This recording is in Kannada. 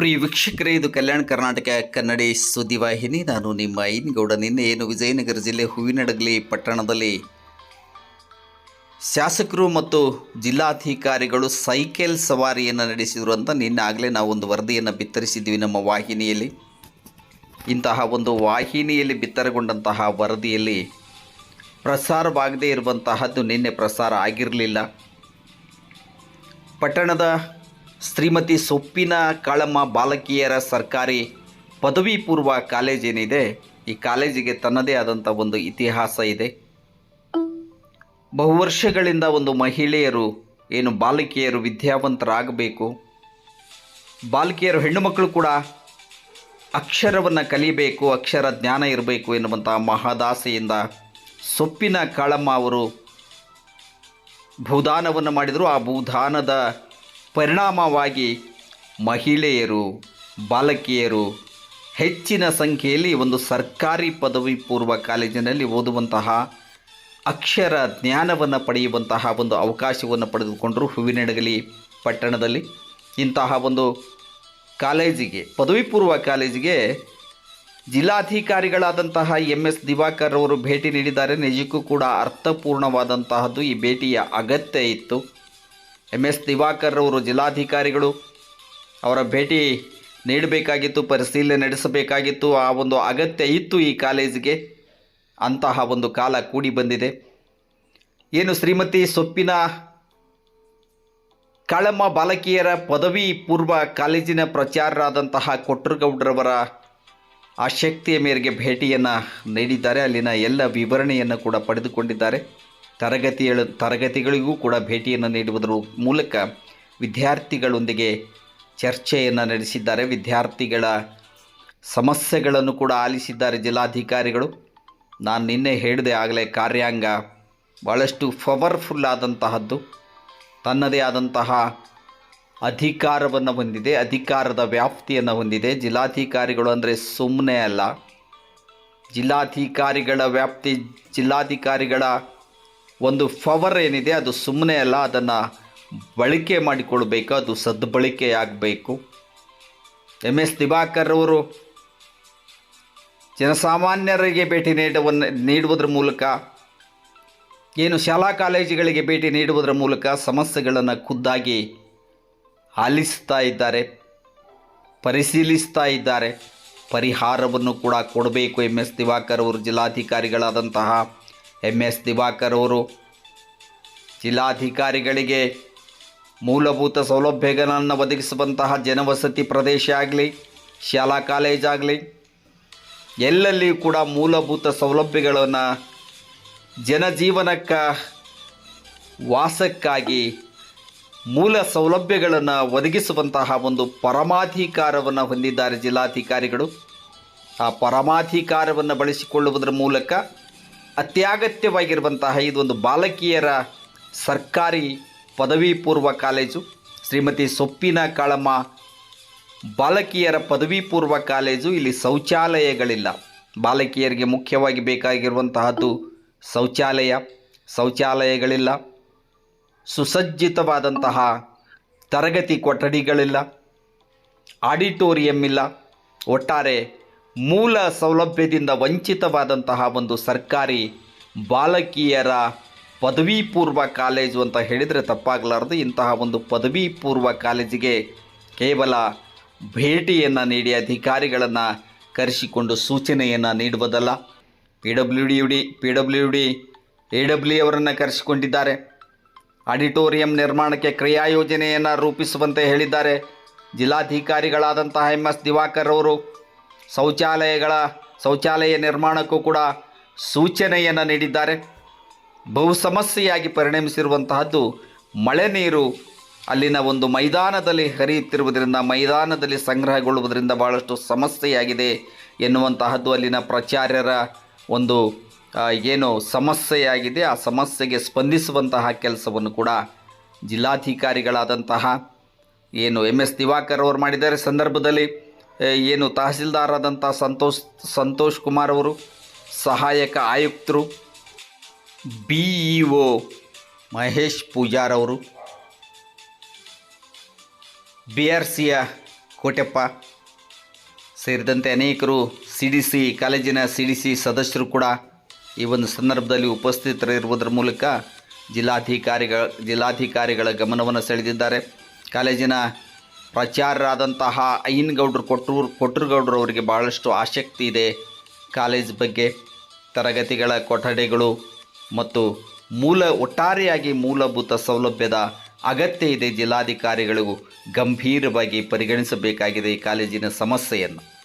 ಪ್ರಿಯ ವೀಕ್ಷಕರೇ, ಇದು ಕಲ್ಯಾಣ ಕರ್ನಾಟಕ ಕನ್ನಡಿ ಸುದ್ದಿವಾಹಿನಿ ನಾನು ನಿಮ್ಮ ಐನ್ಗೌಡ. ನಿನ್ನೆ ಏನು, ವಿಜಯನಗರ ಜಿಲ್ಲೆ ಹೂವಿನಡಗಲಿ ಪಟ್ಟಣದಲ್ಲಿ ಶಾಸಕರು ಮತ್ತು ಜಿಲ್ಲಾಧಿಕಾರಿಗಳು ಸೈಕಲ್ ಸವಾರಿಯನ್ನು ನಡೆಸಿದರು ಅಂತ ನಿನ್ನೆ ಆಗಲೇ ನಾವು ಒಂದು ವರದಿಯನ್ನು ಬಿತ್ತರಿಸಿದ್ವಿ ನಮ್ಮ ವಾಹಿನಿಯಲ್ಲಿ. ಇಂತಹ ಒಂದು ವಾಹಿನಿಯಲ್ಲಿ ಬಿತ್ತರಗೊಂಡಂತಹ ವರದಿಯಲ್ಲಿ ಪ್ರಸಾರವಾಗದೇ ಇರುವಂತಹದ್ದು ನಿನ್ನೆ ಪ್ರಸಾರ ಆಗಿರಲಿಲ್ಲ. ಪಟ್ಟಣದ ಶ್ರೀಮತಿ ಸೊಪ್ಪಿನ ಕಾಳಮ್ಮ ಬಾಲಕಿಯರ ಸರ್ಕಾರಿ ಪದವಿ ಪೂರ್ವ ಕಾಲೇಜೇನಿದೆ ಈ ಕಾಲೇಜಿಗೆ ತನ್ನದೇ ಆದಂಥ ಒಂದು ಇತಿಹಾಸ ಇದೆ. ಬಹು ವರ್ಷಗಳಿಂದ ಒಂದು ಮಹಿಳೆಯರು, ಏನು ಬಾಲಕಿಯರು ವಿದ್ಯಾವಂತರಾಗಬೇಕು. ಬಾಲಕಿಯರು ಹೆಣ್ಣು ಮಕ್ಕಳು ಕೂಡ ಅಕ್ಷರವನ್ನು ಕಲಿಬೇಕು, ಅಕ್ಷರ ಜ್ಞಾನ ಇರಬೇಕು ಎನ್ನುವಂಥ ಮಹದಾಸೆಯಿಂದ ಸೊಪ್ಪಿನ ಕಾಳಮ್ಮ ಅವರು ಭೂದಾನವನ್ನು ಮಾಡಿದರು. ಆ ಭೂದಾನದ ಪರಿಣಾಮವಾಗಿ ಮಹಿಳೆಯರು, ಬಾಲಕಿಯರು ಹೆಚ್ಚಿನ ಸಂಖ್ಯೆಯಲ್ಲಿ ಒಂದು ಸರ್ಕಾರಿ ಪದವಿ ಪೂರ್ವ ಕಾಲೇಜಿನಲ್ಲಿ ಓದುವಂತಹ ಅಕ್ಷರ ಜ್ಞಾನವನ್ನು ಪಡೆಯುವಂತಹ ಒಂದು ಅವಕಾಶವನ್ನು ಪಡೆದುಕೊಂಡರು ಹೂವಿನಡಗಲಿ ಪಟ್ಟಣದಲ್ಲಿ. ಇಂತಹ ಒಂದು ಕಾಲೇಜಿಗೆ, ಪದವಿ ಪೂರ್ವ ಕಾಲೇಜಿಗೆ ಜಿಲ್ಲಾಧಿಕಾರಿಗಳಾದಂತಹ ಎಂ ಎಸ್ ದಿವಾಕರ್ ಅವರು ಭೇಟಿ ನೀಡಿದ್ದಾರೆ. ನಿಜಕ್ಕೂ ಕೂಡ ಅರ್ಥಪೂರ್ಣವಾದಂತಹದ್ದು ಈ ಭೇಟಿಯ ಅಗತ್ಯ ಇತ್ತು. ಎಂ ಎಸ್ ದಿವಾಕರ್ ಅವರು ಜಿಲ್ಲಾಧಿಕಾರಿಗಳು ಅವರ ಭೇಟಿ ನೀಡಬೇಕಾಗಿತ್ತು, ಪರಿಶೀಲನೆ ನಡೆಸಬೇಕಾಗಿತ್ತು. ಆ ಒಂದು ಅಗತ್ಯ ಇತ್ತು ಈ ಕಾಲೇಜಿಗೆ. ಅಂತಹ ಒಂದು ಕಾಲ ಕೂಡಿ ಬಂದಿದೆ. ಏನು ಶ್ರೀಮತಿ ಸೊಪ್ಪಿನ ಕಾಳಮ್ಮ ಬಾಲಕಿಯರ ಪದವಿ ಪೂರ್ವ ಕಾಲೇಜಿನ ಪ್ರಚಾರರಾದಂತಹ ಕೊಟ್ರಗೌಡ್ರವರ ಆ ಶಕ್ತಿಯ ಮೇರೆಗೆ ಭೇಟಿಯನ್ನು ನೀಡಿದ್ದಾರೆ. ಅಲ್ಲಿನ ಎಲ್ಲ ವಿವರಣೆಯನ್ನು ಕೂಡ ಪಡೆದುಕೊಂಡಿದ್ದಾರೆ. ತರಗತಿಗಳ ತರಗತಿಗಳಿಗೂ ಕೂಡ ಭೇಟಿಯನ್ನು ನೀಡುವುದರ ಮೂಲಕ ವಿದ್ಯಾರ್ಥಿಗಳೊಂದಿಗೆ ಚರ್ಚೆಯನ್ನು ನಡೆಸಿದ್ದಾರೆ. ವಿದ್ಯಾರ್ಥಿಗಳ ಸಮಸ್ಯೆಗಳನ್ನು ಕೂಡ ಆಲಿಸಿದ್ದಾರೆ ಜಿಲ್ಲಾಧಿಕಾರಿಗಳು. ನಾನು ನಿನ್ನೆ ಹೇಳಿದೆ ಆಗಲೇ ಕಾರ್ಯಾಂಗ ಭಾಳಷ್ಟು ಪವರ್ಫುಲ್ ಆದಂತಹದ್ದು, ತನ್ನದೇ ಆದಂತಹ ಅಧಿಕಾರವನ್ನು ಹೊಂದಿದೆ, ಅಧಿಕಾರದ ವ್ಯಾಪ್ತಿಯನ್ನು ಹೊಂದಿದೆ. ಜಿಲ್ಲಾಧಿಕಾರಿಗಳು ಅಂದರೆ ಸುಮ್ಮನೆ ಅಲ್ಲ, ಜಿಲ್ಲಾಧಿಕಾರಿಗಳ ವ್ಯಾಪ್ತಿ, ಜಿಲ್ಲಾಧಿಕಾರಿಗಳ ಒಂದು ಪವರ್ ಏನಿದೆ, ಅದು ಸುಮ್ಮನೆ ಅಲ್ಲ, ಅದನ್ನು ಬಳಕೆ ಮಾಡಿಕೊಳ್ಬೇಕು, ಅದು ಸದ್ಬಳಕೆಯಾಗಬೇಕು. ಎಂ ಎಸ್ ದಿವಾಕರ್ ಅವರು ಜನಸಾಮಾನ್ಯರಿಗೆ ಭೇಟಿ ನೀಡುವನ್ನ ನೀಡುವುದರ ಮೂಲಕ, ಏನು ಶಾಲಾ ಕಾಲೇಜುಗಳಿಗೆ ಭೇಟಿ ನೀಡುವುದರ ಮೂಲಕ ಸಮಸ್ಯೆಗಳನ್ನು ಖುದ್ದಾಗಿ ಆಲಿಸ್ತಾ ಇದ್ದಾರೆ, ಪರಿಶೀಲಿಸ್ತಾ ಇದ್ದಾರೆ. ಪರಿಹಾರವನ್ನು ಕೂಡ ಕೊಡಬೇಕು ಎಂ ಎಸ್ ದಿವಾಕರ್ ಅವರು, ಜಿಲ್ಲಾಧಿಕಾರಿಗಳಾದಂತಹ ಎಂ ಎಸ್. ದಿವಾಕರ್ ಅವರು ಜಿಲ್ಲಾಧಿಕಾರಿಗಳಿಗೆ ಮೂಲಭೂತ ಸೌಲಭ್ಯಗಳನ್ನು ಒದಗಿಸುವಂತಹ ಜನವಸತಿ ಪ್ರದೇಶ ಆಗಲಿ, ಶಾಲಾ ಕಾಲೇಜಾಗಲಿ ಎಲ್ಲಲ್ಲಿಯೂ ಕೂಡ ಮೂಲಭೂತ ಸೌಲಭ್ಯಗಳನ್ನು ಜನಜೀವನಕ್ಕೆ ವಾಸಕ್ಕಾಗಿ ಮೂಲ ಸೌಲಭ್ಯಗಳನ್ನು ಒದಗಿಸುವಂತಹ ಒಂದು ಪರಮಾಧಿಕಾರವನ್ನು ಹೊಂದಿದ್ದಾರೆ ಜಿಲ್ಲಾಧಿಕಾರಿಗಳು. ಆ ಪರಮಾಧಿಕಾರವನ್ನು ಬಳಸಿಕೊಳ್ಳುವುದರ ಮೂಲಕ ಅತ್ಯಗತ್ಯವಾಗಿರುವಂತಹ ಇದೊಂದು ಬಾಲಕಿಯರ ಸರ್ಕಾರಿ ಪದವಿ ಪೂರ್ವ ಕಾಲೇಜು. ಶ್ರೀಮತಿ ಸೊಪ್ಪಿನ ಕಾಳಮ್ಮ ಬಾಲಕಿಯರ ಪದವಿ ಪೂರ್ವ ಕಾಲೇಜು. ಇಲ್ಲಿ ಶೌಚಾಲಯಗಳಿಲ್ಲ. ಬಾಲಕಿಯರಿಗೆ ಮುಖ್ಯವಾಗಿ ಬೇಕಾಗಿರುವಂತಹದ್ದು ಶೌಚಾಲಯ. ಶೌಚಾಲಯಗಳಿಲ್ಲ. ಸುಸಜ್ಜಿತವಾದಂತಹ ತರಗತಿ ಕೊಠಡಿಗಳಿಲ್ಲ. ಆಡಿಟೋರಿಯಂ ಇಲ್ಲ. ಒಟ್ಟಾರೆ ಮೂಲ ಸೌಲಭ್ಯದಿಂದ ವಂಚಿತವಾದಂತಹ ಒಂದು ಸರ್ಕಾರಿ ಬಾಲಕಿಯರ ಪದವಿ ಪೂರ್ವ ಕಾಲೇಜು ಅಂತ ಹೇಳಿದರೆ ತಪ್ಪಾಗಲಾರದು. ಇಂತಹ ಒಂದು ಪದವಿ ಪೂರ್ವ ಕಾಲೇಜಿಗೆ ಕೇವಲ ಭೇಟಿಯನ್ನು ನೀಡಿ, ಅಧಿಕಾರಿಗಳನ್ನು ಕರೆಸಿಕೊಂಡು ಸೂಚನೆಯನ್ನು ನೀಡುವುದಲ್ಲ. P W D U D, P W D, A W ಅವರನ್ನು ಕರೆಸಿಕೊಂಡಿದ್ದಾರೆ. ಆಡಿಟೋರಿಯಂ ನಿರ್ಮಾಣಕ್ಕೆ ಕ್ರಿಯಾ ಯೋಜನೆಯನ್ನು ರೂಪಿಸುವಂತೆ ಹೇಳಿದ್ದಾರೆ. ಜಿಲ್ಲಾಧಿಕಾರಿಗಳಾದಂತಹ ಎಂ ಎಸ್ ದಿವಾಕರ್ ಅವರು. ಶೌಚಾಲಯಗಳ ಶೌಚಾಲಯ ನಿರ್ಮಾಣಕ್ಕೂ ಕೂಡ ಸೂಚನೆಯನ್ನು ನೀಡಿದ್ದಾರೆ. ಬಹು ಸಮಸ್ಯೆಯಾಗಿ ಪರಿಣಮಿಸಿರುವಂತಹದ್ದು ಮಳೆ ನೀರು ಅಲ್ಲಿನ ಒಂದು ಮೈದಾನದಲ್ಲಿ ಹರಿಯುತ್ತಿರುವುದರಿಂದ ಮೈದಾನದಲ್ಲಿ ಸಂಗ್ರಹಗೊಳ್ಳುವುದರಿಂದ ಭಾಳಷ್ಟು ಸಮಸ್ಯೆಯಾಗಿದೆ ಎನ್ನುವಂತಹದ್ದು ಅಲ್ಲಿನ ಪ್ರಚಾರ್ಯರ ಒಂದು ಏನು ಸಮಸ್ಯೆಯಾಗಿದೆ. ಆ ಸಮಸ್ಯೆಗೆ ಸ್ಪಂದಿಸುವಂತಹ ಕೆಲಸವನ್ನು ಕೂಡ ಜಿಲ್ಲಾಧಿಕಾರಿಗಳಾದಂತಹ ಏನು ಎಂ ಎಸ್ ದಿವಾಕರ್ ಅವರು ಮಾಡಿದ್ದಾರೆ. ಸಂದರ್ಭದಲ್ಲಿ ಏನು ತಹಸೀಲ್ದಾರ್ ಆದಂಥ ಸಂತೋಷ್ ಸಂತೋಷ್ ಕುಮಾರ್ ಅವರು, ಸಹಾಯಕ ಆಯುಕ್ತರು, B E O Mahesh Pujar ಅವರು, ಬಿ ಆರ್ ಸಿಯ ಕೋಟೆಪ್ಪ ಸೇರಿದಂತೆ ಅನೇಕರು ಸಿ ಡಿ ಸಿ ಕಾಲೇಜಿನ ಸಿ ಡಿ ಸಿ ಸದಸ್ಯರು ಕೂಡ ಈ ಒಂದು ಸಂದರ್ಭದಲ್ಲಿ ಉಪಸ್ಥಿತರಿರುವುದರ ಮೂಲಕ ಜಿಲ್ಲಾಧಿಕಾರಿಗಳ ಜಿಲ್ಲಾಧಿಕಾರಿಗಳ ಗಮನವನ್ನು ಸೆಳೆದಿದ್ದಾರೆ. ಕಾಲೇಜಿನ ಪ್ರಾಚಾರ್ಯರಾದಂತಹ ಅಯ್ಯನಗೌಡರು, ಕೊಟ್ಟೂರು, ಕೊಟ್ಟರುಗೌಡರು ಅವರಿಗೆ ಭಾಳಷ್ಟು ಆಸಕ್ತಿ ಇದೆ. ಕಾಲೇಜ್ ಬಗ್ಗೆ ತರಗತಿಗಳ ಕೊಠಡಿಗಳು ಮತ್ತು ಮೂಲ, ಒಟ್ಟಾರೆಯಾಗಿ ಮೂಲಭೂತ ಸೌಲಭ್ಯದ ಅಗತ್ಯ ಇದೆ. ಜಿಲ್ಲಾಧಿಕಾರಿಗಳಿಗೂ ಗಂಭೀರವಾಗಿ ಪರಿಗಣಿಸಬೇಕಾಗಿದೆ ಈ ಕಾಲೇಜಿನ ಸಮಸ್ಯೆಯನ್ನು.